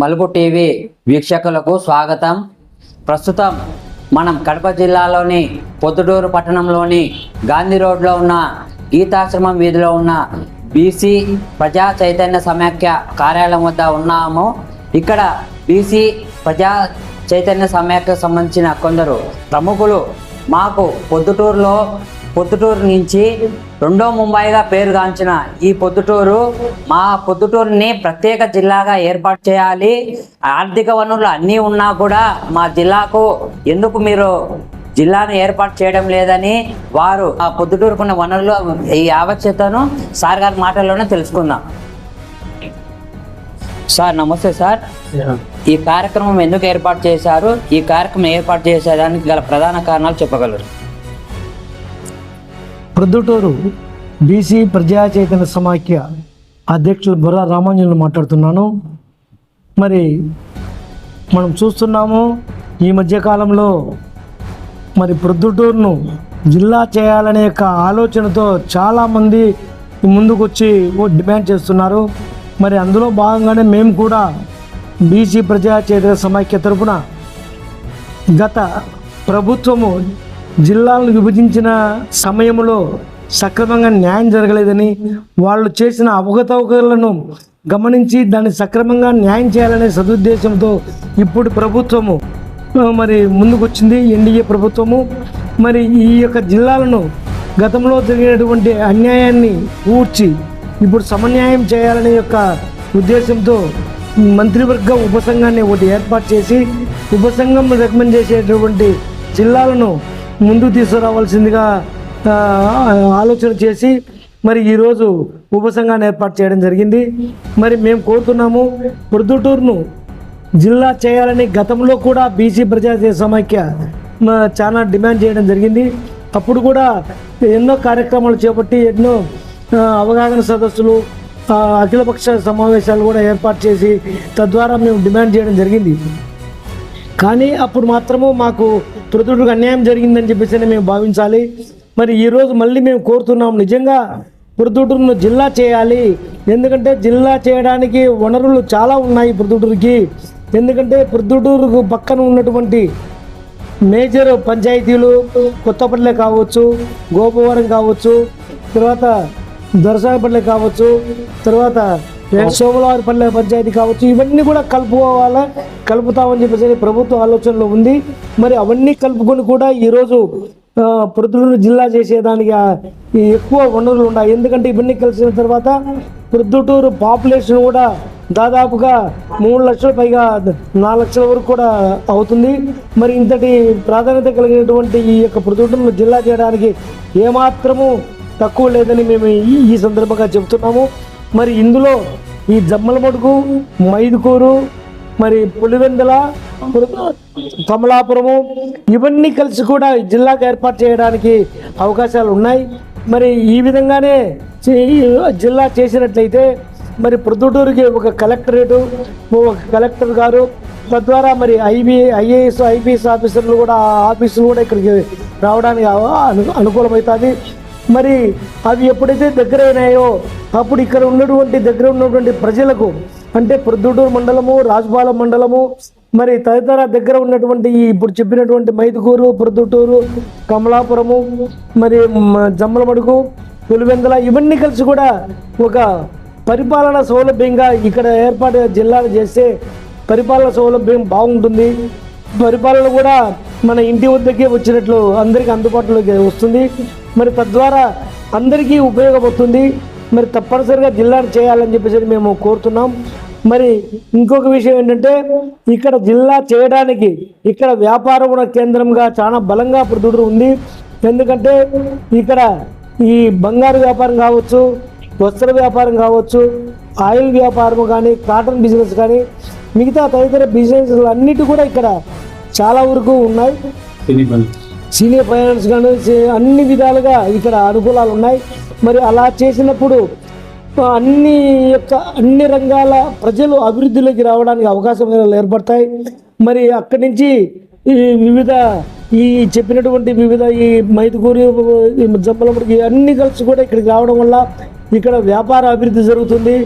మలుపు టీవీ వీక్షకులకు స్వాగతం. ప్రస్తుతం మనం కడప జిల్లాలోని పొద్దుటూరు పట్టణంలోని గాంధీ రోడ్లో ఉన్న గీతాశ్రమం వీధిలో ఉన్న బీసీ ప్రజా చైతన్య సమాఖ్య కార్యాలయం వద్ద ఉన్నాము. ఇక్కడ బీసీ ప్రజా చైతన్య సమాఖ్యకు సంబంధించిన కొందరు ప్రముఖులు మాకు పొద్దుటూరులో పొద్దుటూరు నుంచి రెండో ముంబైగా పేరుగాంచిన ఈ పొద్దుటూరు మా పొద్దుటూరుని ప్రత్యేక జిల్లాగా ఏర్పాటు చేయాలి. ఆర్థిక వనరులు అన్నీ ఉన్నా కూడా మా జిల్లాకు ఎందుకు మీరు జిల్లాను ఏర్పాటు చేయడం లేదని వారు ఆ పొద్దుటూరుకున్న వనరులు ఈ ఆవశ్యకతను సార్ గారి మాటల్లోనే తెలుసుకుందాం. సార్ నమస్తే సార్. ఈ కార్యక్రమం ఎందుకు ఏర్పాటు చేశారు? ఈ కార్యక్రమం ఏర్పాటు చేసేదానికి గల ప్రధాన కారణాలు చెప్పగలరు? ప్రొద్దుటూరు బీసీ ప్రజా చైతన్య సమాఖ్య అధ్యక్షులు బుర్రా రామాంజనులు మాట్లాడుతున్నాను. మరి మనం చూస్తున్నాము ఈ మధ్యకాలంలో మరి ప్రొద్దుటూరును జిల్లా చేయాలనే యొక్క ఆలోచనతో చాలామంది ముందుకొచ్చి డిమాండ్ చేస్తున్నారు. మరి అందులో భాగంగానే మేము కూడా బీసీ ప్రజా చైతన్య సమాఖ్య తరఫున గత ప్రభుత్వము జిల్లాలను విభజించిన సమయంలో సక్రమంగా న్యాయం జరగలేదని వాళ్ళు చేసిన అవగతవకలను గమనించి దాన్ని సక్రమంగా న్యాయం చేయాలనే సదుద్దేశంతో ఇప్పుడు ప్రభుత్వము మరి ముందుకొచ్చింది ఎన్డీఏ ప్రభుత్వము. మరి ఈ యొక్క జిల్లాలను గతంలో జరిగినటువంటి అన్యాయాన్ని ఊడ్చి ఇప్పుడు సమన్యాయం చేయాలనే యొక్క ఉద్దేశంతో మంత్రివర్గ ఉపసంఘాన్ని ఒకటి ఏర్పాటు చేసి ఉపసంఘం రికమెండ్ చేసేటువంటి జిల్లాలను ముందు తీసుకురావాల్సిందిగా ఆలోచన చేసి మరి ఈరోజు ఉపసంఘాన్ని ఏర్పాటు చేయడం జరిగింది. మరి మేము కోరుతున్నాము ప్రొద్దుటూరును జిల్లా చేయాలని గతంలో కూడా బీసీ ప్రజా సమాఖ్య చాలా డిమాండ్ చేయడం జరిగింది. అప్పుడు కూడా ఎన్నో కార్యక్రమాలు చేపట్టి ఎన్నో అవగాహన సదస్సులు అఖిలపక్ష సమావేశాలు కూడా ఏర్పాటు చేసి తద్వారా మేము డిమాండ్ చేయడం జరిగింది. కానీ అప్పుడు మాత్రము మాకు తృతుడికి అన్యాయం జరిగిందని చెప్పేసి మేము భావించాలి. మరి ఈరోజు మళ్ళీ మేము కోరుతున్నాం నిజంగా ప్రొద్దుటూరును జిల్లా చేయాలి. ఎందుకంటే జిల్లా చేయడానికి వనరులు చాలా ఉన్నాయి ప్రొద్దుటూరుకి ఎందుకంటే ప్రొద్దుటూరుకు పక్కన ఉన్నటువంటి మేజర్ పంచాయతీలు కొత్తపల్లె కావచ్చు గోపవరం కావచ్చు తర్వాత దొరసాగపల్లె కావచ్చు తర్వాత సోమలవారిపల్లె పంచాయతీ కావచ్చు ఇవన్నీ కూడా కలుపుకోవాలా? కలుపుతామని చెప్పేసి ప్రభుత్వ ఆలోచనలో ఉంది. మరి అవన్నీ కలుపుకొని కూడా ఈరోజు ఆ, ప్రొద్దుటూరు జిల్లా చేసేదానికి ఎక్కువ వనరులు ఉన్నాయి. ఎందుకంటే ఇవన్నీ కలిసిన తర్వాత ప్రొద్దుటూరు పాపులేషన్ కూడా దాదాపుగా మూడు లక్షల పైగా నాలుగు లక్షల వరకు కూడా అవుతుంది. మరి ఇంతటి ప్రాధాన్యత కలిగినటువంటి ఈ యొక్క ప్రొద్దుటూరును జిల్లా చేయడానికి ఏమాత్రము తక్కువ లేదని మేము ఈ ఈ సందర్భంగా చెబుతున్నాము. మరి ఇందులో ఈ జమ్మలమడుగు మైదుకూరు మరి పులివెందుల కమలాపురము ఇవన్నీ కలిసి కూడా జిల్లాకు ఏర్పాటు చేయడానికి అవకాశాలు ఉన్నాయి. మరి ఈ విధంగానే చే- జిల్లా చేసినట్లయితే మరి ప్రొద్దుటూరుకి ఒక కలెక్టరేటు ఒక కలెక్టర్ గారు తద్వారా మరి ఐబీ ఐఏఎస్ ఐపీఎస్ ఆఫీసర్లు కూడా ఆ ఆఫీసులు కూడా ఇక్కడికి రావడానికి అను అనుకూలమవుతుంది. మరి అవి ఎప్పుడైతే దగ్గర అయినాయో అప్పుడు ఇక్కడ ఉన్నటువంటి దగ్గర ఉన్నటువంటి ప్రజలకు అంటే ప్రొద్దుటూరు మండలము రాజపాలెం మండలము మరి తదితర దగ్గర ఉన్నటువంటి ఇప్పుడు చెప్పినటువంటి మైదుకూరు ప్రొద్దుటూరు కమలాపురము మరి జమ్మలమడుగు పులివెందల ఇవన్నీ కలిసి కూడా ఒక పరిపాలన సౌలభ్యంగా ఇక్కడ ఏర్పాటు జిల్లాలు చేస్తే పరిపాలన సౌలభ్యం బాగుంటుంది. పరిపాలన కూడా మన ఇంటి వద్దకే వచ్చినట్లు అందరికీ అందుబాటులోకి వస్తుంది. మరి తద్వారా అందరికీ ఉపయోగపడుతుంది. మరి తప్పనిసరిగా జిల్లాను చేయాలని చెప్పేసి మేము కోరుతున్నాం. మరి ఇంకొక విషయం ఏంటంటే ఇక్కడ జిల్లా చేయడానికి ఇక్కడ వ్యాపార కేంద్రంగా చాలా బలంగా ప్రదుడు ఉంది. ఎందుకంటే ఇక్కడ ఈ బంగారు వ్యాపారం కావచ్చు వస్త్ర వ్యాపారం కావచ్చు ఆయిల్ వ్యాపారం కానీ కాటన్ బిజినెస్ కానీ మిగతా తదితర బిజినెస్ అన్నిటి కూడా ఇక్కడ చాలా వరకు ఉన్నాయి. సీనియర్ ఫైనాన్స్ కానీ అన్ని విధాలుగా ఇక్కడ అనుకూలాలు ఉన్నాయి. మరి అలా చేసినప్పుడు అన్ని యొక్క అన్ని రంగాల ప్రజలు అభివృద్ధిలోకి రావడానికి అవకాశం ఏర్పడతాయి? మరి అక్కడి నుంచి ఈ వివిధ ఈ చెప్పినటువంటి వివిధ ఈ మైదుకూరి ఈ అన్ని కలిసి కూడా ఇక్కడికి రావడం వల్ల ఇక్కడ వ్యాపార అభివృద్ధి జరుగుతుంది.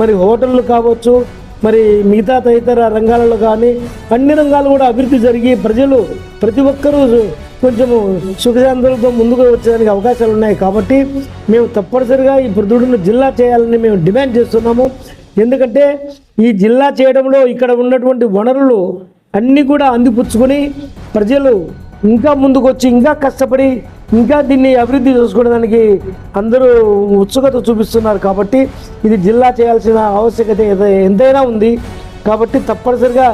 మరి హోటళ్ళు కావచ్చు మరి మిగతా తదితర రంగాలలో కానీ అన్ని రంగాలు కూడా అభివృద్ధి జరిగి ప్రజలు ప్రతి ఒక్కరూ కొంచెము సుఖశాంతులతో ముందుకు వచ్చేదానికి అవకాశాలు ఉన్నాయి కాబట్టి మేము తప్పనిసరిగా ఈ ప్రొద్దుడును జిల్లా చేయాలని మేము డిమాండ్ చేస్తున్నాము. ఎందుకంటే ఈ జిల్లా చేయడంలో ఇక్కడ ఉన్నటువంటి వనరులు అన్నీ కూడా అందిపుచ్చుకొని ప్రజలు ఇంకా ముందుకు వచ్చి ఇంకా కష్టపడి ఇంకా దీన్ని అభివృద్ధి చేసుకోవడానికి అందరూ ఉత్సుకత చూపిస్తున్నారు కాబట్టి ఇది జిల్లా చేయాల్సిన ఆవశ్యకత ఎంతైనా ఉంది. కాబట్టి తప్పనిసరిగా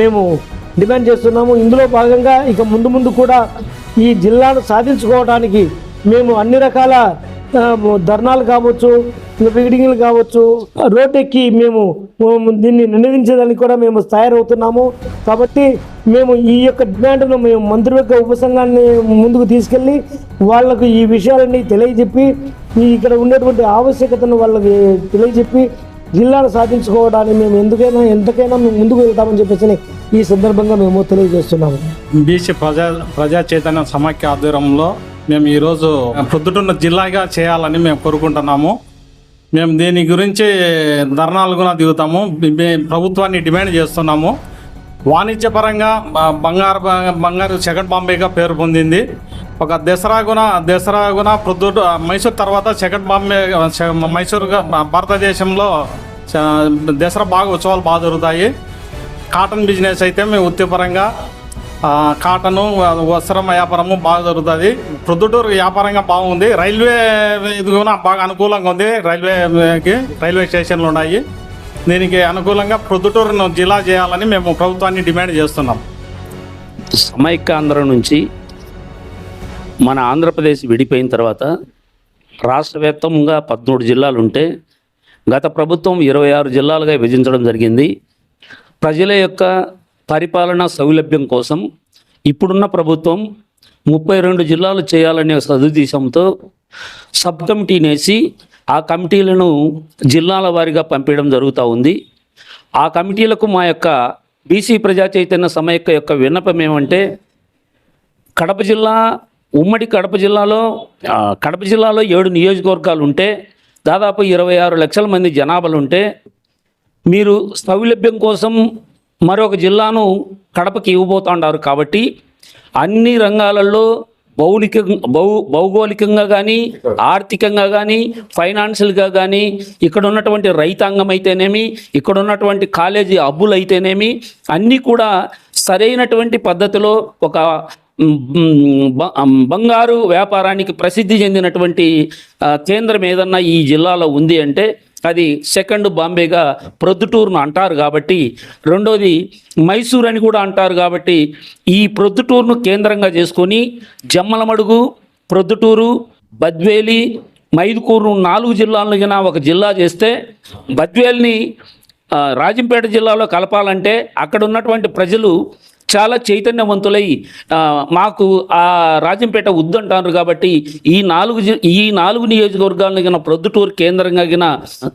మేము డిమాండ్ చేస్తున్నాము. ఇందులో భాగంగా ఇక ముందు ముందు కూడా ఈ జిల్లాను సాధించుకోవడానికి మేము అన్ని రకాల ధర్నాలు కావచ్చు ఇంకా బిల్డింగ్లు కావచ్చు రోడ్ ఎక్కి మేము దీన్ని నినదించేదానికి కూడా మేము తయారవుతున్నాము. కాబట్టి మేము ఈ యొక్క డిమాండ్ను మేము మంత్రివర్గ ఉపసంఘాన్ని ముందుకు తీసుకెళ్ళి వాళ్ళకు ఈ విషయాలన్నీ తెలియజెప్పి ఇక్కడ ఉండేటువంటి ఆవశ్యకతను వాళ్ళకి తెలియజెప్పి జిల్లాను సాధించుకోవడానికి మేము ఎందుకైనా ఎంతకైనా మేము ముందుకు వెళ్తామని చెప్పేసి ఈ సందర్భంగా మేము తెలియజేస్తున్నాము. బీసీ ప్రజా ప్రజా చైతన్య సమాఖ్య ఆధ్వర్యంలో మేము ఈరోజు ప్రొద్దుటున్న జిల్లాగా చేయాలని మేము కోరుకుంటున్నాము. మేము దీని గురించి ధర్నాలు కూడా దిగుతాము. మేము ప్రభుత్వాన్ని డిమాండ్ చేస్తున్నాము. వాణిజ్యపరంగా బంగారు బంగారు సెకండ్ బాంబేగా పేరు పొందింది. ఒక దసరా గుణ దసరా గుణ ప్రొద్దుట మైసూర్ తర్వాత సెకండ్ బాంబే మైసూరుగా భారతదేశంలో చ- దసరా బాగా ఉత్సవాలు బాగా జరుగుతాయి. కాటన్ బిజినెస్ అయితే మేము వృత్తిపరంగా కాటను వస్త్రం వ్యాపారము బాగా జరుగుతుంది. ప్రొద్దుటూరు వ్యాపారంగా బాగుంది. రైల్వే ఇది కూడా బాగా అనుకూలంగా ఉంది. రైల్వేకి రైల్వే స్టేషన్లు ఉన్నాయి. దీనికి అనుకూలంగా ప్రొద్దుటూరును జిల్లా చేయాలని మేము ప్రభుత్వాన్ని డిమాండ్ చేస్తున్నాం. సమైక్యాంధ్ర నుంచి మన ఆంధ్రప్రదేశ్ విడిపోయిన తర్వాత రాష్ట్ర వ్యాప్తంగా పదమూడు జిల్లాలు ఉంటే గత ప్రభుత్వం ఇరవై ఆరు జిల్లాలుగా విభజించడం జరిగింది. ప్రజల యొక్క పరిపాలనా సౌలభ్యం కోసం ఇప్పుడున్న ప్రభుత్వం ముప్పై రెండు జిల్లాలు చేయాలనే సదుద్దేశంతో సబ్ కమిటీని వేసి ఆ కమిటీలను జిల్లాల వారీగా పంపించడం జరుగుతూ ఉంది. ఆ కమిటీలకు మా యొక్క బీసీ ప్రజా చైతన్య సమైక్య యొక్క విన్నపం ఏమంటే కడప జిల్లా ఉమ్మడి కడప జిల్లాలో కడప జిల్లాలో ఏడు నియోజకవర్గాలు ఉంటే దాదాపు ఇరవై ఆరు లక్షల మంది జనాభాలు ఉంటే మీరు సౌలభ్యం కోసం మరొక జిల్లాను కడపకి ఇవ్వబోతున్నారు కాబట్టి అన్ని రంగాలలో భౌలిక భౌ భౌగోళికంగా కానీ ఆర్థికంగా కానీ ఫైనాన్షియల్గా కానీ ఇక్కడ ఉన్నటువంటి రైతాంగం అయితేనేమి ఇక్కడ ఉన్నటువంటి కాలేజీ అబ్బులు అయితేనేమి అన్నీ కూడా సరైనటువంటి పద్ధతిలో ఒక బ- బంగారు వ్యాపారానికి ప్రసిద్ధి చెందినటువంటి కేంద్రం ఏదన్నా ఈ జిల్లాలో ఉంది అంటే అది సెకండ్ బాంబేగా ప్రొద్దుటూరును అంటారు కాబట్టి రెండోది మైసూర్ అని కూడా అంటారు కాబట్టి ఈ ప్రొద్దుటూరును కేంద్రంగా చేసుకొని జమ్మలమడుగు ప్రొద్దుటూరు బద్వేలి మైదుకూరు నాలుగు జిల్లాలను ఒక జిల్లా చేస్తే బద్వేల్ని రాజంపేట జిల్లాలో కలపాలంటే అక్కడ ఉన్నటువంటి ప్రజలు చాలా చైతన్యవంతులై మాకు ఆ రాజంపేట వద్దంటారు కాబట్టి ఈ నాలుగు ఈ నాలుగు నియోజకవర్గాలను గిన ప్రొద్దుటూరు కేంద్రంగా గిన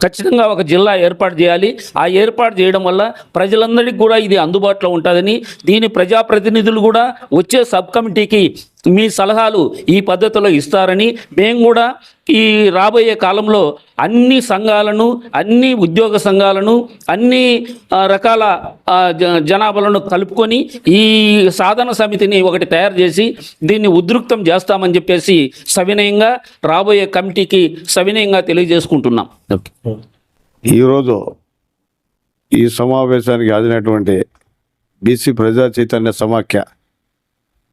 ఖచ్చితంగా ఒక జిల్లా ఏర్పాటు చేయాలి. ఆ ఏర్పాటు చేయడం వల్ల ప్రజలందరికీ కూడా ఇది అందుబాటులో ఉంటుందని దీని ప్రజాప్రతినిధులు కూడా వచ్చే సబ్ కమిటీకి మీ సలహాలు ఈ పద్ధతిలో ఇస్తారని మేము కూడా ఈ రాబోయే కాలంలో అన్ని సంఘాలను అన్ని ఉద్యోగ సంఘాలను అన్ని రకాల జనాభాలను కలుపుకొని ఈ సాధన సమితిని ఒకటి తయారు చేసి దీన్ని ఉద్రిక్తం చేస్తామని చెప్పేసి సవినయంగా రాబోయే కమిటీకి సవినయంగా తెలియజేసుకుంటున్నాం. ఓకే. ఈరోజు ఈ సమావేశానికి హాజరైనటువంటి బీసీ ప్రజా చైతన్య సమాఖ్య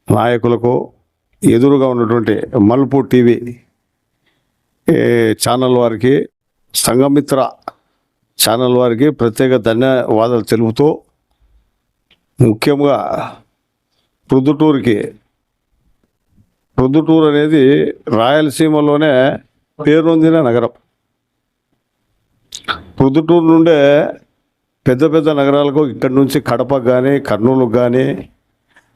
నాయకులకు ఎదురుగా ఉన్నటువంటి మల్పు టీవీ ఏ, ఛానల్ వారికి సంఘమిత్ర ఛానల్ వారికి ప్రత్యేక ధన్యవాదాలు తెలుపుతూ ముఖ్యంగా ప్రొద్దుటూరుకి ప్రొద్దుటూరు అనేది రాయలసీమలోనే పేరొందిన నగరం. ప్రొద్దుటూరు నుండే పెద్ద పెద్ద నగరాలకు ఇక్కడి నుంచి కడపకు కానీ కర్నూలుకు కానీ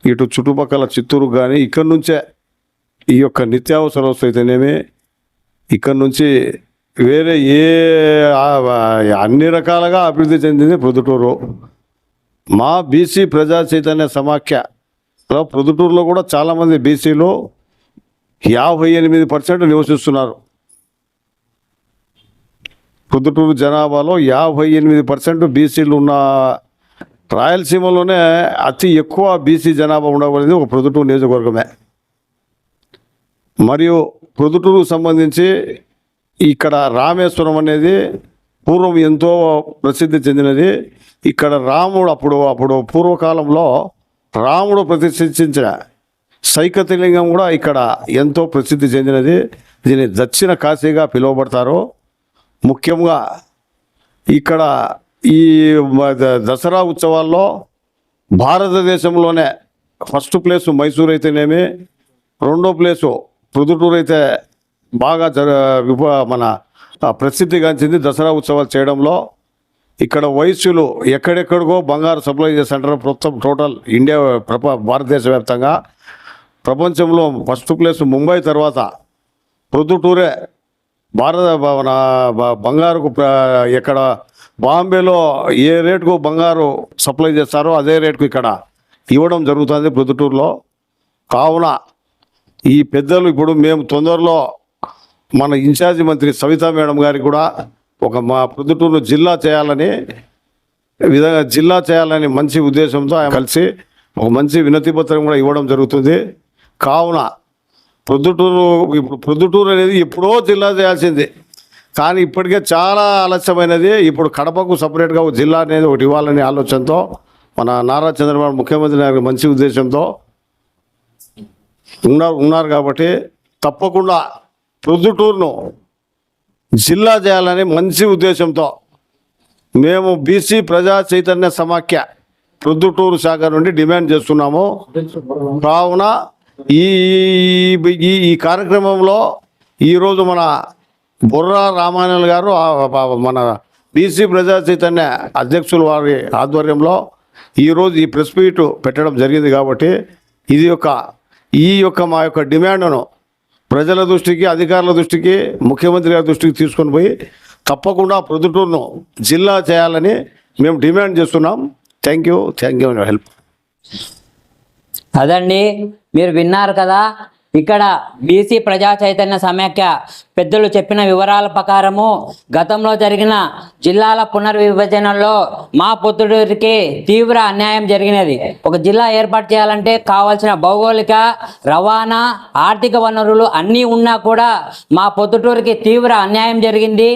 ఇటు చుట్టుపక్కల చిత్తూరుకు కానీ ఇక్కడి నుంచే ఈ యొక్క నిత్యావసర వస్తువు అయితేనేమి ఇక్కడి నుంచి వేరే ఏ అన్ని రకాలుగా అభివృద్ధి చెందింది ప్రొద్దుటూరు మా బీసీ ప్రజా చైతన్య సమాఖ్యలో ప్రొద్దుటూరులో కూడా చాలామంది బీసీలు యాభై ఎనిమిది పర్సెంట్ నివసిస్తున్నారు. ప్రొద్దుటూరు జనాభాలో యాభై ఎనిమిది పర్సెంట్ బీసీలు ఉన్న రాయలసీమలోనే అతి ఎక్కువ బీసీ జనాభా ఉండకూడదు ఒక ప్రొద్దుటూరు నియోజకవర్గమే. మరియు ప్రొద్దుటూరుకు సంబంధించి ఇక్కడ రామేశ్వరం అనేది పూర్వం ఎంతో ప్రసిద్ధి చెందినది. ఇక్కడ రాముడు అప్పుడు అప్పుడు పూర్వకాలంలో రాముడు ప్రతిష్ఠించిన సైకతలింగం కూడా ఇక్కడ ఎంతో ప్రసిద్ధి చెందినది. దీన్ని దక్షిణ కాశీగా పిలువబడతారు. ముఖ్యంగా ఇక్కడ ఈ ద- దసరా ఉత్సవాల్లో భారతదేశంలోనే ఫస్ట్ ప్లేసు మైసూర్ అయితేనేమి రెండో ప్లేసు ప్రొద్దుటూరు అయితే బాగా జర విప మన ప్రసిద్ధిగాంచింది దసరా ఉత్సవాలు చేయడంలో. ఇక్కడ వయస్సులు ఎక్కడెక్కడికో బంగారు సప్లై చేస్తుంటారు మొత్తం టోటల్ ఇండియా ప్రప భారతదేశ వ్యాప్తంగా ప్రపంచంలో ఫస్ట్ ప్లేస్ ముంబై తర్వాత ప్రొద్దుటూరే భారత బ- మన బ- బంగారుకు ఇక్కడ ఎక్కడ బాంబేలో ఏ రేటుకు బంగారు సప్లై చేస్తారో అదే రేటుకు ఇక్కడ ఇవ్వడం జరుగుతుంది ప్రొద్దుటూరులో కావున ఈ పెద్దలు ఇప్పుడు మేము తొందరలో మన ఇన్ఛార్జి మంత్రి సవితా మేడం గారికి కూడా ఒక మా ప్రొద్దుటూరు జిల్లా చేయాలని విధంగా జిల్లా చేయాలని మంచి ఉద్దేశంతో ఆయన కలిసి ఒక మంచి వినతి పత్రం కూడా ఇవ్వడం జరుగుతుంది. కావున ప్రొద్దుటూరు ఇప్పుడు ప్రొద్దుటూరు అనేది ఎప్పుడో జిల్లా చేయాల్సింది. కానీ ఇప్పటికే చాలా ఆలస్యమైనది. ఇప్పుడు కడపకు సపరేట్గా ఒక జిల్లా అనేది ఒకటి ఇవ్వాలనే ఆలోచనతో మన నారా చంద్రబాబు ముఖ్యమంత్రి గారి మంచి ఉద్దేశంతో ఉన్నారు ఉన్నారు కాబట్టి తప్పకుండా ప్రొద్దుటూరును జిల్లా చేయాలని మంచి ఉద్దేశంతో మేము బీసీ ప్రజా చైతన్య సమాఖ్య ప్రొద్దుటూరు శాఖ నుండి డిమాండ్ చేస్తున్నాము. కావున ఈ ఈ కార్యక్రమంలో ఈరోజు మన బుర్రా రామాయణ గారు మన బీసీ ప్రజా చైతన్య అధ్యక్షుల వారి ఆధ్వర్యంలో ఈరోజు ఈ ప్రెస్ మీట్ పెట్టడం జరిగింది కాబట్టి ఇది యొక్క ఈ యొక్క మా యొక్క డిమాండ్ను ప్రజల దృష్టికి అధికారుల దృష్టికి ముఖ్యమంత్రి గారి దృష్టికి తీసుకొని పోయి తప్పకుండా ప్రొద్దుటూరును జిల్లా చేయాలని మేము డిమాండ్ చేస్తున్నాం. Thank you thank you help. అదండి మీరు విన్నారు కదా ఇక్కడ బీసీ ప్రజా చైతన్య సమాఖ్య పెద్దలు చెప్పిన వివరాల ప్రకారము గతంలో జరిగిన జిల్లాల పునర్విభజనలో మా పొత్తుడూరికి తీవ్ర అన్యాయం జరిగినది. ఒక జిల్లా ఏర్పాటు చేయాలంటే కావాల్సిన భౌగోళిక రవాణా ఆర్థిక వనరులు అన్నీ ఉన్నా కూడా మా పొద్దుటూరుకి తీవ్ర అన్యాయం జరిగింది.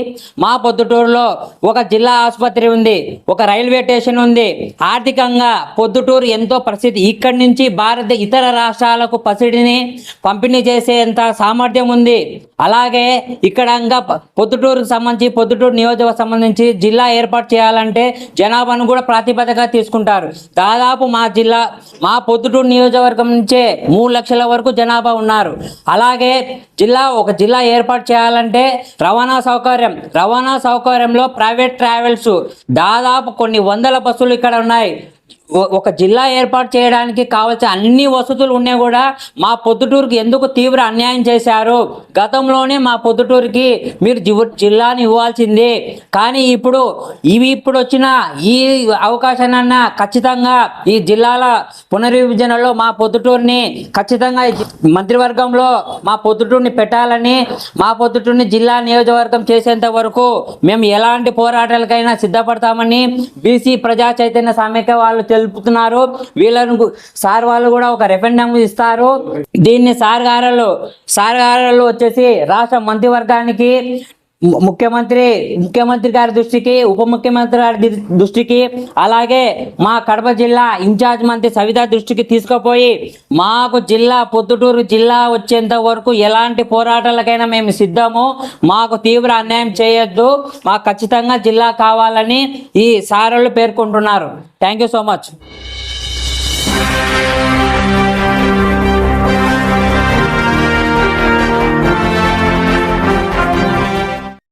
మా పొద్దుటూరులో ఒక జిల్లా ఆసుపత్రి ఉంది ఒక రైల్వే స్టేషన్ ఉంది. ఆర్థికంగా పొద్దుటూరు ఎంతో ప్రసిద్ధి ఇక్కడి నుంచి భారత ఇతర రాష్ట్రాలకు పసిడిని పంపిణీ చేసేంత సామర్థ్యం ఉంది. అలాగే ఇక్కడ ఇంకా పొద్దుటూరుకు సంబంధించి పొద్దుటూరు నియోజకవర్గం సంబంధించి జిల్లా ఏర్పాటు చేయాలంటే జనాభాను కూడా ప్రాతిపదికగా తీసుకుంటారు. దాదాపు మా జిల్లా మా పొద్దుటూరు నియోజకవర్గం నుంచే మూడు లక్షల వరకు జనాభా ఉన్నారు. అలాగే జిల్లా ఒక జిల్లా ఏర్పాటు చేయాలంటే రవాణా సౌకర్యం రవాణా సౌకర్యంలో ప్రైవేట్ ట్రావెల్స్ దాదాపు కొన్ని వందల బస్సులు ఇక్కడ ఉన్నాయి. ఒక జిల్లా ఏర్పాటు చేయడానికి కావాల్సిన అన్ని వసతులు ఉన్నాయి కూడా మా పొద్దుటూరుకి ఎందుకు తీవ్ర అన్యాయం చేశారు గతంలోనే మా పొద్దుటూరుకి మీరు జిల్లాని ఇవ్వాల్సింది. కానీ ఇప్పుడు ఇవి ఇప్పుడు వచ్చిన ఈ అవకాశాన్న ఖచ్చితంగా ఈ జిల్లాల పునర్విభజనలో మా పొద్దుటూరుని ఖచ్చితంగా మంత్రివర్గంలో మా పొద్దుటూరుని పెట్టాలని మా పొద్దుటూరుని జిల్లా నియోజకవర్గం చేసేంత వరకు మేము ఎలాంటి పోరాటాలకైనా సిద్ధపడతామని బీసీ ప్రజా చైతన్య సమైక్య వాళ్ళు తెలుపుతున్నారు వీళ్ళను సార్ వాళ్ళు కూడా ఒక రెఫరెండం ఇస్తారు. దీన్ని సార్ గారు సార్ గారు వచ్చేసి రాష్ట్ర మంత్రివర్గానికి ముఖ్యమంత్రి ముఖ్యమంత్రి గారి దృష్టికి ఉప ముఖ్యమంత్రి గారి దృష్టికి అలాగే మా కడప జిల్లా ఇన్ఛార్జ్ మంత్రి సవిత దృష్టికి తీసుకుపోయి మాకు జిల్లా పొద్దుటూరు జిల్లా వచ్చేంత వరకు ఎలాంటి పోరాటాలకైనా మేము సిద్ధము. మాకు తీవ్ర అన్యాయం చేయొద్దు. మాకు ఖచ్చితంగా జిల్లా కావాలని ఈ సారలు పేర్కొంటున్నారు. Thank you so much.